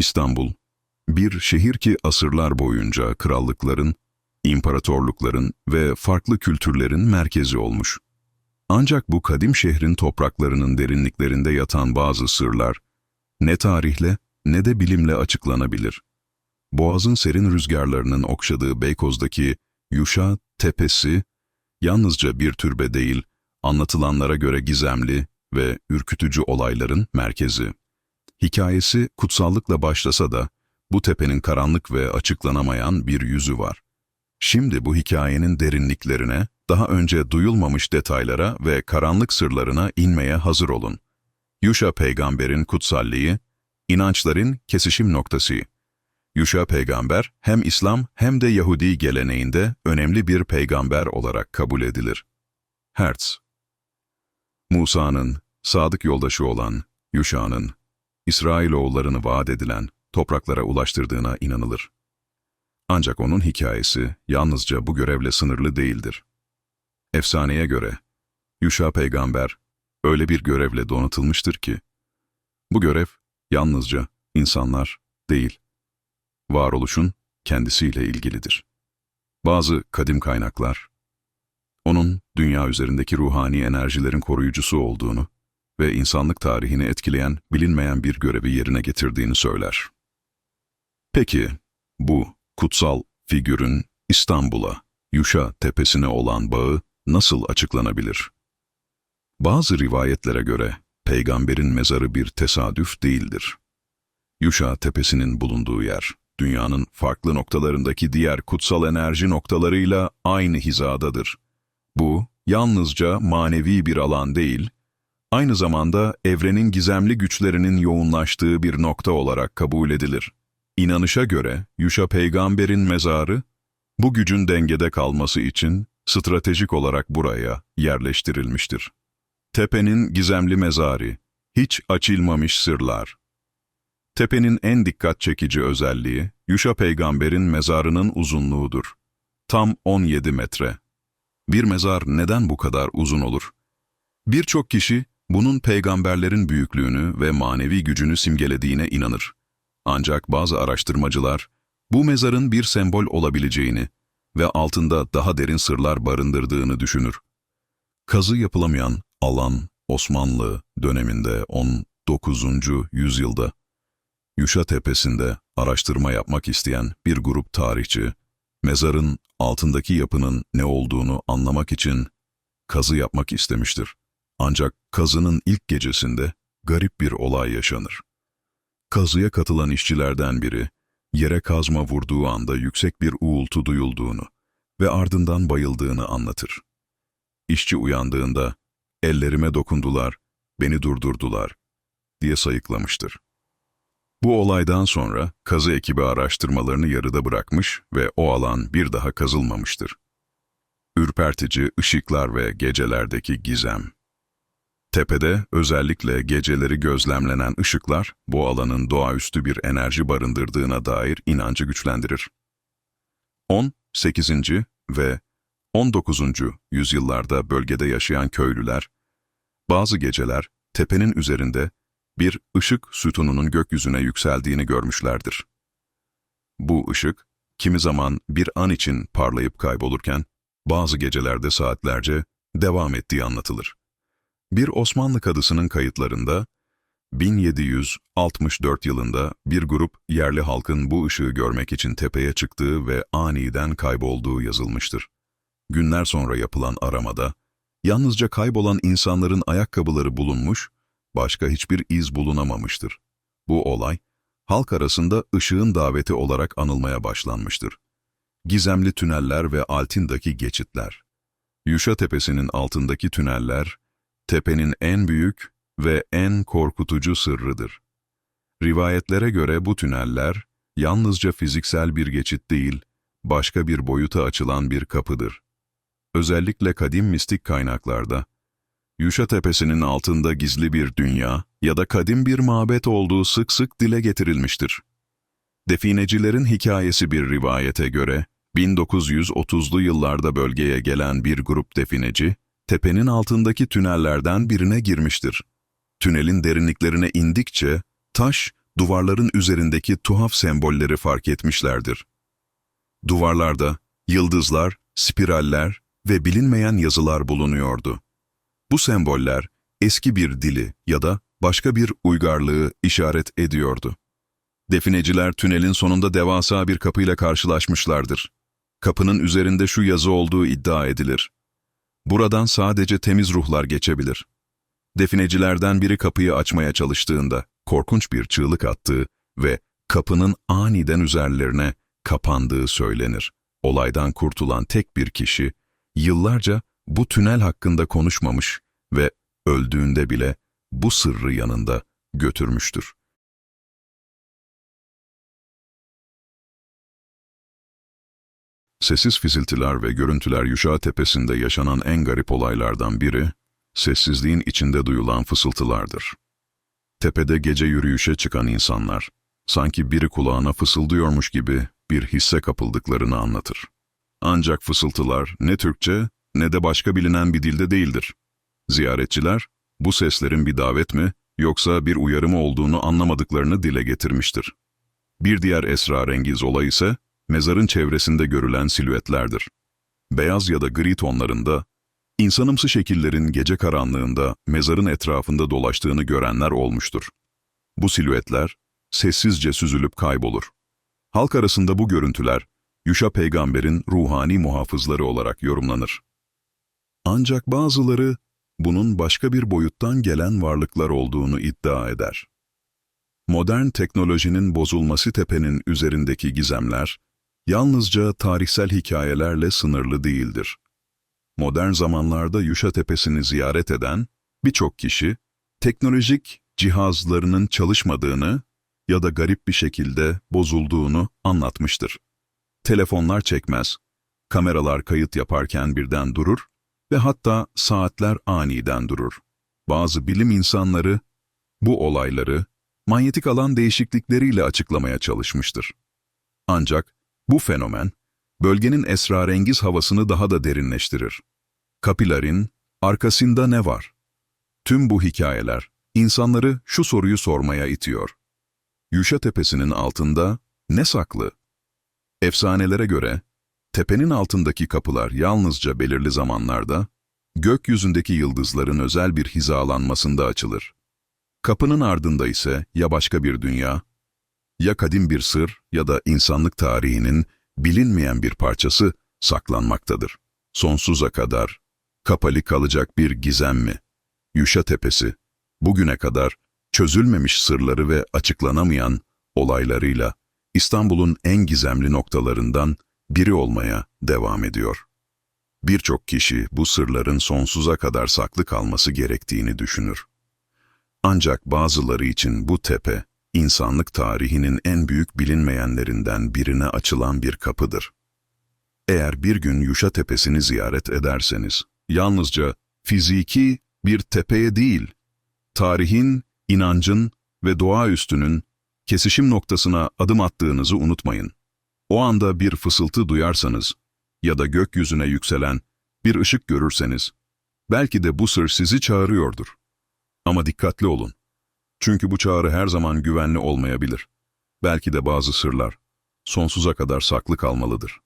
İstanbul, bir şehir ki asırlar boyunca krallıkların, imparatorlukların ve farklı kültürlerin merkezi olmuş. Ancak bu kadim şehrin topraklarının derinliklerinde yatan bazı sırlar, ne tarihle ne de bilimle açıklanabilir. Boğaz'ın serin rüzgarlarının okşadığı Beykoz'daki Yuşa Tepesi, yalnızca bir türbe değil, anlatılanlara göre gizemli ve ürkütücü olayların merkezi. Hikayesi kutsallıkla başlasa da, bu tepenin karanlık ve açıklanamayan bir yüzü var. Şimdi bu hikayenin derinliklerine, daha önce duyulmamış detaylara ve karanlık sırlarına inmeye hazır olun. Yuşa peygamberin kutsalliği, inançların kesişim noktası. Yuşa peygamber hem İslam hem de Yahudi geleneğinde önemli bir peygamber olarak kabul edilir. Hertz Musa'nın, sadık yoldaşı olan Yuşa'nın, İsrailoğullarını vaat edilen topraklara ulaştırdığına inanılır. Ancak onun hikayesi yalnızca bu görevle sınırlı değildir. Efsaneye göre, Yuşa peygamber öyle bir görevle donatılmıştır ki, bu görev yalnızca insanlar değil, varoluşun kendisiyle ilgilidir. Bazı kadim kaynaklar, onun dünya üzerindeki ruhani enerjilerin koruyucusu olduğunu ve insanlık tarihini etkileyen bilinmeyen bir görevi yerine getirdiğini söyler. Peki, bu kutsal figürün İstanbul'a, Yuşa tepesine olan bağı nasıl açıklanabilir? Bazı rivayetlere göre peygamberin mezarı bir tesadüf değildir. Yuşa tepesinin bulunduğu yer, dünyanın farklı noktalarındaki diğer kutsal enerji noktalarıyla aynı hizadadır. Bu, yalnızca manevi bir alan değil, aynı zamanda evrenin gizemli güçlerinin yoğunlaştığı bir nokta olarak kabul edilir. İnanışa göre Yuşa peygamberin mezarı, bu gücün dengede kalması için stratejik olarak buraya yerleştirilmiştir. Tepenin gizemli mezarı, hiç açılmamış sırlar. Tepenin en dikkat çekici özelliği, Yuşa peygamberin mezarının uzunluğudur. Tam 17 metre. Bir mezar neden bu kadar uzun olur? Birçok kişi bunun peygamberlerin büyüklüğünü ve manevi gücünü simgelediğine inanır. Ancak bazı araştırmacılar bu mezarın bir sembol olabileceğini ve altında daha derin sırlar barındırdığını düşünür. Kazı yapılamayan alan Osmanlı döneminde 19. yüzyılda Yuşa Tepesi'nde araştırma yapmak isteyen bir grup tarihçi, mezarın altındaki yapının ne olduğunu anlamak için kazı yapmak istemiştir. Ancak kazının ilk gecesinde garip bir olay yaşanır. Kazıya katılan işçilerden biri, yere kazma vurduğu anda yüksek bir uğultu duyulduğunu ve ardından bayıldığını anlatır. İşçi uyandığında, ellerime dokundular, beni durdurdular diye sayıklamıştır. Bu olaydan sonra kazı ekibi araştırmalarını yarıda bırakmış ve o alan bir daha kazılmamıştır. Ürpertici ışıklar ve gecelerdeki gizem. Tepede özellikle geceleri gözlemlenen ışıklar bu alanın doğaüstü bir enerji barındırdığına dair inancı güçlendirir. 18. ve 19. yüzyıllarda bölgede yaşayan köylüler, bazı geceler tepenin üzerinde bir ışık sütununun gökyüzüne yükseldiğini görmüşlerdir. Bu ışık, kimi zaman bir an için parlayıp kaybolurken, bazı gecelerde saatlerce devam ettiği anlatılır. Bir Osmanlı kadısının kayıtlarında, 1764 yılında bir grup yerli halkın bu ışığı görmek için tepeye çıktığı ve aniden kaybolduğu yazılmıştır. Günler sonra yapılan aramada, yalnızca kaybolan insanların ayakkabıları bulunmuş, başka hiçbir iz bulunamamıştır. Bu olay, halk arasında ışığın daveti olarak anılmaya başlanmıştır. Gizemli tüneller ve altındaki geçitler. Yuşa Tepesi'nin altındaki tüneller, tepenin en büyük ve en korkutucu sırrıdır. Rivayetlere göre bu tüneller, yalnızca fiziksel bir geçit değil, başka bir boyuta açılan bir kapıdır. Özellikle kadim mistik kaynaklarda, Yuşa Tepesi'nin altında gizli bir dünya ya da kadim bir mabet olduğu sık sık dile getirilmiştir. Definecilerin hikayesi bir rivayete göre, 1930'lu yıllarda bölgeye gelen bir grup defineci, tepenin altındaki tünellerden birine girmiştir. Tünelin derinliklerine indikçe, taş duvarların üzerindeki tuhaf sembolleri fark etmişlerdir. Duvarlarda yıldızlar, spiraller ve bilinmeyen yazılar bulunuyordu. Bu semboller eski bir dili ya da başka bir uygarlığı işaret ediyordu. Defineciler tünelin sonunda devasa bir kapıyla karşılaşmışlardır. Kapının üzerinde şu yazı olduğu iddia edilir. Buradan sadece temiz ruhlar geçebilir. Definecilerden biri kapıyı açmaya çalıştığında korkunç bir çığlık attığı ve kapının aniden üzerlerine kapandığı söylenir. Olaydan kurtulan tek bir kişi yıllarca bu tünel hakkında konuşmamış ve öldüğünde bile bu sırrı yanında götürmüştür. Sessiz fiziltiler ve görüntüler Yuşa Tepesi'nde yaşanan en garip olaylardan biri, sessizliğin içinde duyulan fısıltılardır. Tepede gece yürüyüşe çıkan insanlar, sanki biri kulağına fısıldıyormuş gibi bir hisse kapıldıklarını anlatır. Ancak fısıltılar ne Türkçe ne de başka bilinen bir dilde değildir. Ziyaretçiler, bu seslerin bir davet mi yoksa bir uyarı mı olduğunu anlamadıklarını dile getirmiştir. Bir diğer esrarengiz olay ise, mezarın çevresinde görülen silüetlerdir. Beyaz ya da gri tonlarında, insanımsı şekillerin gece karanlığında mezarın etrafında dolaştığını görenler olmuştur. Bu silüetler, sessizce süzülüp kaybolur. Halk arasında bu görüntüler, Yuşa peygamberin ruhani muhafızları olarak yorumlanır. Ancak bazıları, bunun başka bir boyuttan gelen varlıklar olduğunu iddia eder. Modern teknolojinin bozulması tepenin üzerindeki gizemler, yalnızca tarihsel hikayelerle sınırlı değildir. Modern zamanlarda Yuşa Tepesi'ni ziyaret eden birçok kişi, teknolojik cihazlarının çalışmadığını ya da garip bir şekilde bozulduğunu anlatmıştır. Telefonlar çekmez, kameralar kayıt yaparken birden durur ve hatta saatler aniden durur. Bazı bilim insanları bu olayları manyetik alan değişiklikleriyle açıklamaya çalışmıştır. Ancak bu fenomen, bölgenin esrarengiz havasını daha da derinleştirir. Kapilerin arkasında ne var? Tüm bu hikayeler, insanları şu soruyu sormaya itiyor. Yuşa Tepesi'nin altında ne saklı? Efsanelere göre, tepenin altındaki kapılar yalnızca belirli zamanlarda, gökyüzündeki yıldızların özel bir hizalanmasında açılır. Kapının ardında ise ya başka bir dünya, ya kadim bir sır ya da insanlık tarihinin bilinmeyen bir parçası saklanmaktadır. Sonsuza kadar kapalı kalacak bir gizem mi? Yuşa Tepesi, bugüne kadar çözülmemiş sırları ve açıklanamayan olaylarıyla İstanbul'un en gizemli noktalarından biri olmaya devam ediyor. Birçok kişi bu sırların sonsuza kadar saklı kalması gerektiğini düşünür. Ancak bazıları için bu tepe, insanlık tarihinin en büyük bilinmeyenlerinden birine açılan bir kapıdır. Eğer bir gün Yuşa Tepesi'ni ziyaret ederseniz, yalnızca fiziki bir tepeye değil, tarihin, inancın ve doğaüstünün kesişim noktasına adım attığınızı unutmayın. O anda bir fısıltı duyarsanız ya da gökyüzüne yükselen bir ışık görürseniz, belki de bu sır sizi çağırıyordur. Ama dikkatli olun. Çünkü bu çağrı her zaman güvenli olmayabilir. Belki de bazı sırlar sonsuza kadar saklı kalmalıdır.